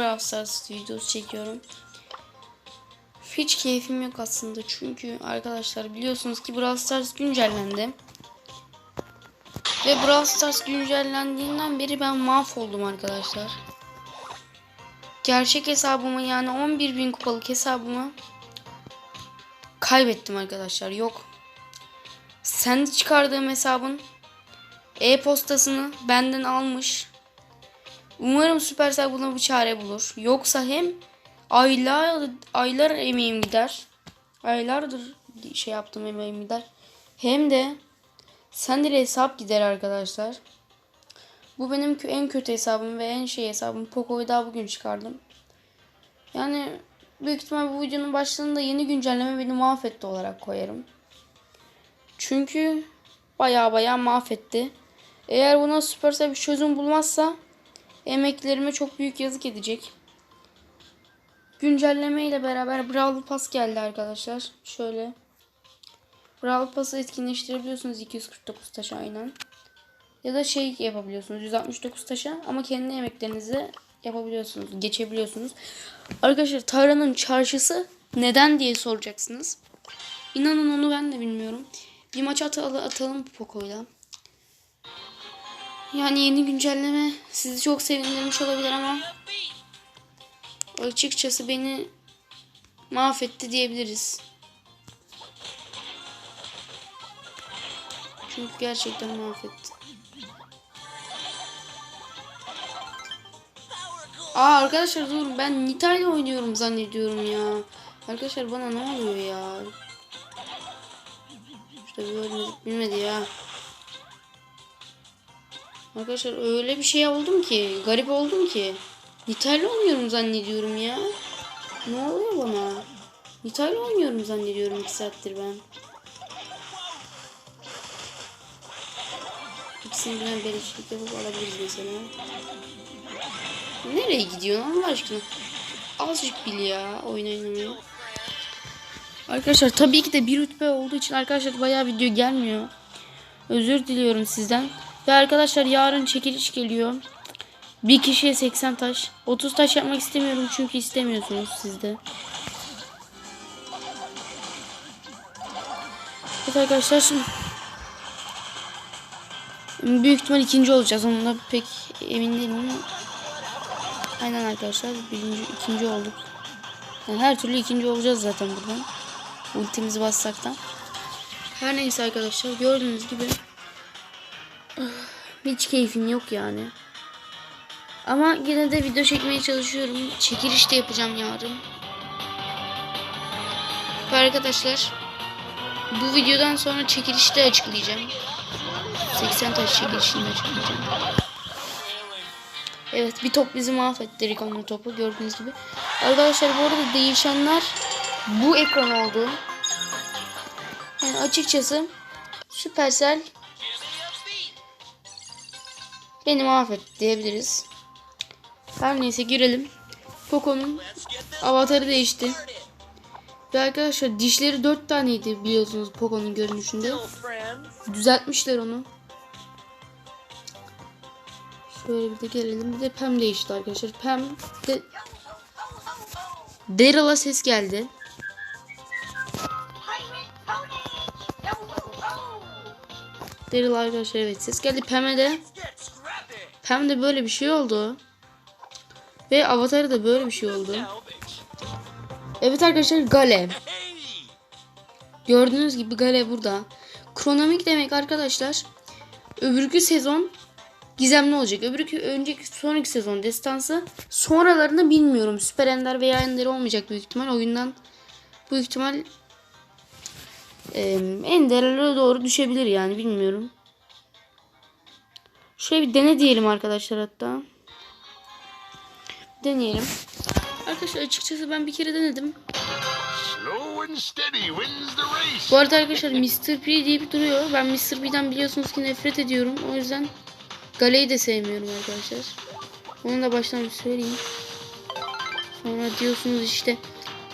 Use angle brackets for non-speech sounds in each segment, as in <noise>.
Brawl Stars videosu çekiyorum. Hiç keyfim yok aslında çünkü arkadaşlar biliyorsunuz ki Brawl Stars güncellendi. Ve Brawl Stars güncellendiğinden beri ben mahvoldum arkadaşlar. Gerçek hesabımı yani 11.000 kupalık hesabımı kaybettim arkadaşlar. Yok. Sen çıkardığım hesabın e-postasını benden almış. Umarım Supercell buna bir çare bulur. Yoksa hem aylar aylar emeğim gider. Aylardır şey yaptım emeğim gider. Hem de sendele hesap gider arkadaşlar. Bu benim en kötü hesabım ve en şey hesabım. Poco'yu daha bugün çıkardım. Yani büyük ihtimal bu videonun başlığında yeni güncelleme beni mahvetti olarak koyarım. Çünkü baya baya mahvetti. Eğer buna Supercell bir çözüm bulmazsa emeklerime çok büyük yazık edecek. Güncelleme ile beraber Brawl Pass geldi arkadaşlar. Şöyle. Brawl Pass'ı etkinleştirebiliyorsunuz 249 taş aynen. Ya da şey yapabiliyorsunuz 169 taşa ama kendi emeklerinizi yapabiliyorsunuz. Geçebiliyorsunuz. Arkadaşlar Tara'nın çarşısı neden diye soracaksınız. İnanın onu ben de bilmiyorum. Bir maç atalım, atalım Poco'yla. Yani yeni güncelleme sizi çok sevindirmiş olabilir ama açıkçası beni mahvetti diyebiliriz. Çünkü gerçekten mahvetti. Aa arkadaşlar dur ben Nita oynuyorum zannediyorum ya. Arkadaşlar bana ne oluyor ya? İşte böyle bilmedi ya. Arkadaşlar öyle bir şey oldum ki. Garip oldum ki. Nita'yla oynuyorum zannediyorum ya. Ne oluyor bana? Nita'yla oynuyorum zannediyorum 2 saattir ben. İkisini bilen beleşlik yapıp alabiliriz mesela. Nereye gidiyorsun Allah aşkına? Azıcık bil ya oyun oynamayı. Arkadaşlar tabii ki de bir rütbe olduğu için arkadaşlar bayağı video gelmiyor. Özür diliyorum sizden. Ve arkadaşlar yarın çekiliş geliyor. Bir kişiye 80 taş. 30 taş yapmak istemiyorum çünkü istemiyorsunuz siz de. Evet arkadaşlar şimdi büyük ihtimal ikinci olacağız. Onunla pek emin değilim. Aynen arkadaşlar birinci ikinci olduk. Yani her türlü ikinci olacağız zaten buradan. Ultimizi bassaktan. Her neyse arkadaşlar gördüğünüz gibi <sighs> hiç keyfim yok yani. Ama yine de video çekmeye çalışıyorum. Çekiliş de yapacağım yarın. Arkadaşlar bu videodan sonra çekilişte açıklayacağım. 80 taş çekilişini açıklayacağım. Evet bir top bizi mahvetti Rico'nun topu gördüğünüz gibi. Arkadaşlar bu arada değişenler bu ekran oldu. Yani açıkçası Supercell beni mahvetti diyebiliriz. Her neyse girelim. Poco'nun avatarı değişti. Ve arkadaşlar dişleri 4 taneydi biliyorsunuz Poco'nun görünüşünde. Düzeltmişler onu. Şöyle bir de gelelim. Bir de Pam değişti arkadaşlar. Pam de Daryl'a ses geldi. Daryl arkadaşlar evet ses geldi. Pam'e de Pam'de böyle bir şey oldu. Ve avatarı da böyle bir şey oldu. Evet arkadaşlar Gale. Gördüğünüz gibi Gale burada. Kronomik demek arkadaşlar. Öbürkü sezon gizemli olacak. Öbürkü önceki sonraki sezon destansı. Sonralarını bilmiyorum. Süper Ender veya Ender olmayacak büyük ihtimal. Oyundan büyük ihtimal e, Ender'e doğru düşebilir yani bilmiyorum. Şöyle bir dene diyelim arkadaşlar hatta. Deneyelim. Arkadaşlar açıkçası ben bir kere denedim. Bu arada arkadaşlar Mr. P deyip duruyor. Ben Mr. P'den biliyorsunuz ki nefret ediyorum. O yüzden Gale'yi de sevmiyorum arkadaşlar. Onu da baştan bir söyleyeyim. Sonra diyorsunuz işte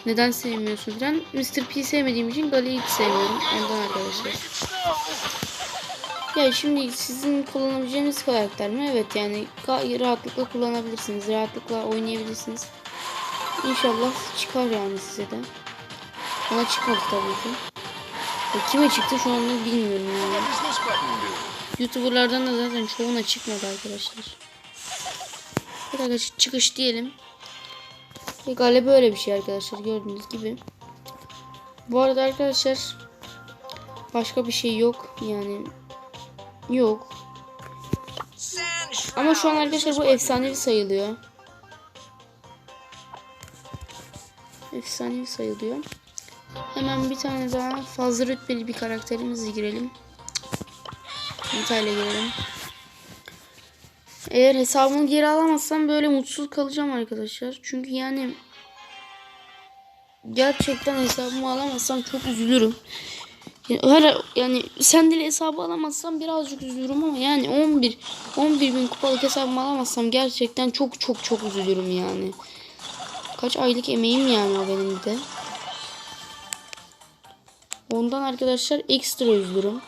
neden sevmiyorsun falan. Mr. P sevmediğim için Gale'yi hiç sevmiyorum. Ondan arkadaşlar. Ya şimdi sizin kullanabileceğiniz karakter mi? Evet yani rahatlıkla kullanabilirsiniz. Rahatlıkla oynayabilirsiniz. İnşallah çıkar yani size de. Bana çıkmadı tabii ki. E, kime çıktı şu anda bilmiyorum yani. Youtuberlardan da zaten çoğuna çıkmadı arkadaşlar. Dakika çıkış diyelim. Ve galiba böyle bir şey arkadaşlar gördüğünüz gibi. Bu arada arkadaşlar başka bir şey yok yani yok. Ama şu an arkadaşlar bu efsanevi sayılıyor. Efsanevi sayılıyor. Hemen bir tane daha fazla rütbeli bir karakterimizi girelim. Nita'yla girelim. Eğer hesabımı geri alamazsam böyle mutsuz kalacağım arkadaşlar. Çünkü yani gerçekten hesabımı alamazsam çok üzülürüm. Her, yani sendeli hesabı alamazsam birazcık üzülürüm ama yani 11 11 bin kupalık hesabımı alamazsam gerçekten çok çok çok üzülürüm yani. Kaç aylık emeğim yani o benim de. Ondan arkadaşlar ekstra üzülürüm.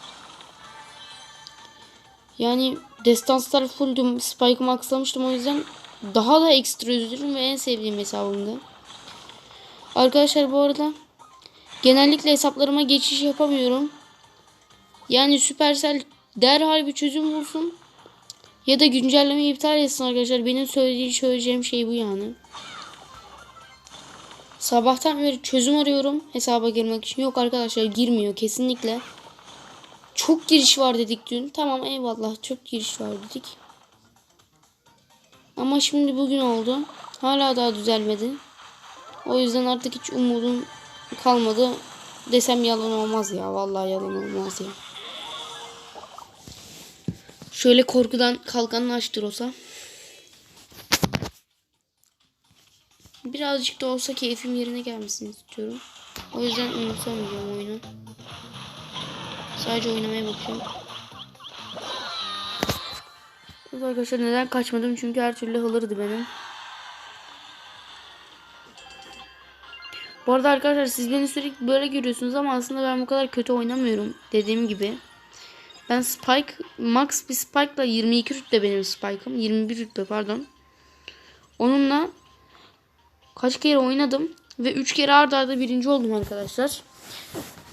Yani destanslar fulldüm. Spike'ımı aksamıştım o yüzden daha da ekstra üzülürüm ve en sevdiğim hesabımdı. Arkadaşlar bu arada genellikle hesaplarıma geçiş yapamıyorum. Yani Supercell derhal bir çözüm bulsun. Ya da güncellemeyi iptal etsin arkadaşlar. Benim söylediğim söyleyeceğim şey bu yani. Sabahtan beri çözüm arıyorum hesaba girmek için. Yok arkadaşlar girmiyor kesinlikle. Çok giriş var dedik dün. Tamam eyvallah çok giriş var dedik. Ama şimdi bugün oldu. Hala daha düzelmedi. O yüzden artık hiç umudum kalmadı. Desem yalan olmaz ya. Vallahi yalan olmaz ya. Şöyle korkudan kalkanını açtır olsa. Birazcık da olsa keyfim yerine gelmesini istiyorum. O yüzden umursamayacağım oyunu. Sadece oynamaya bakıyorum. Arkadaşlar neden kaçmadım? Çünkü her türlü hılırdı benim. Bu arada arkadaşlar siz beni sürekli böyle görüyorsunuz ama aslında ben bu kadar kötü oynamıyorum. Dediğim gibi. Ben Spike, Max bir Spike'la 22 rütbe benim Spike'ım. 21 rütbe pardon. Onunla kaç kere oynadım ve 3 kere arda arda birinci oldum arkadaşlar.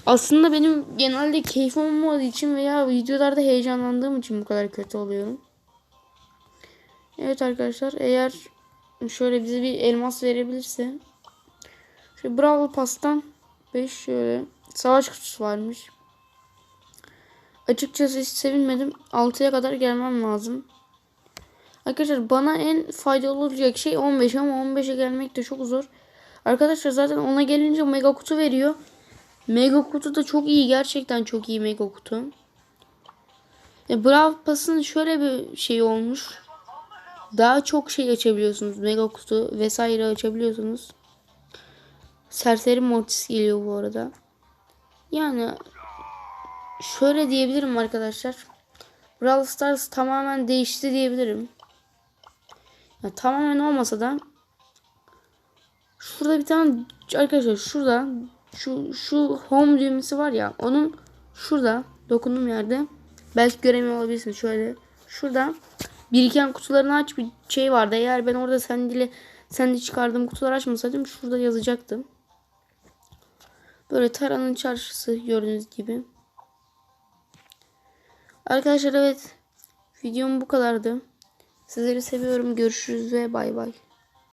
Aslında benim genelde keyfim olmadığı için veya videolarda heyecanlandığım için bu kadar kötü oluyorum. Evet arkadaşlar eğer şöyle bize bir elmas verebilirse. Şöyle Brawl Pass'tan 5 şöyle savaş kutusu varmış. Açıkçası hiç sevinmedim. 6'ya kadar gelmem lazım. Arkadaşlar bana en faydalı olacak şey 15 ama 15'e gelmek de çok zor. Arkadaşlar zaten ona gelince mega kutu veriyor. Mega kutu da çok iyi. Gerçekten çok iyi mega kutu. E, Brawl Pass'ın şöyle bir şey olmuş. Daha çok şey açabiliyorsunuz. Mega kutu vesaire açabiliyorsunuz. Serseri Mortis geliyor bu arada. Yani şöyle diyebilirim arkadaşlar. Brawl Stars tamamen değişti diyebilirim. Ya, tamamen olmasa da şurada bir tane arkadaşlar şurada şu şu home düğmesi var ya onun şurada dokunduğum yerde belki göremiyor olabilirsiniz şöyle şurada biriken kutularını aç bir şey vardı eğer ben orada sendile sende çıkardığım kutuları açmasaydım şurada yazacaktım böyle Tara'nın çarşısı gördüğünüz gibi. Arkadaşlar evet videom bu kadardı. Sizleri seviyorum. Görüşürüz ve bay bay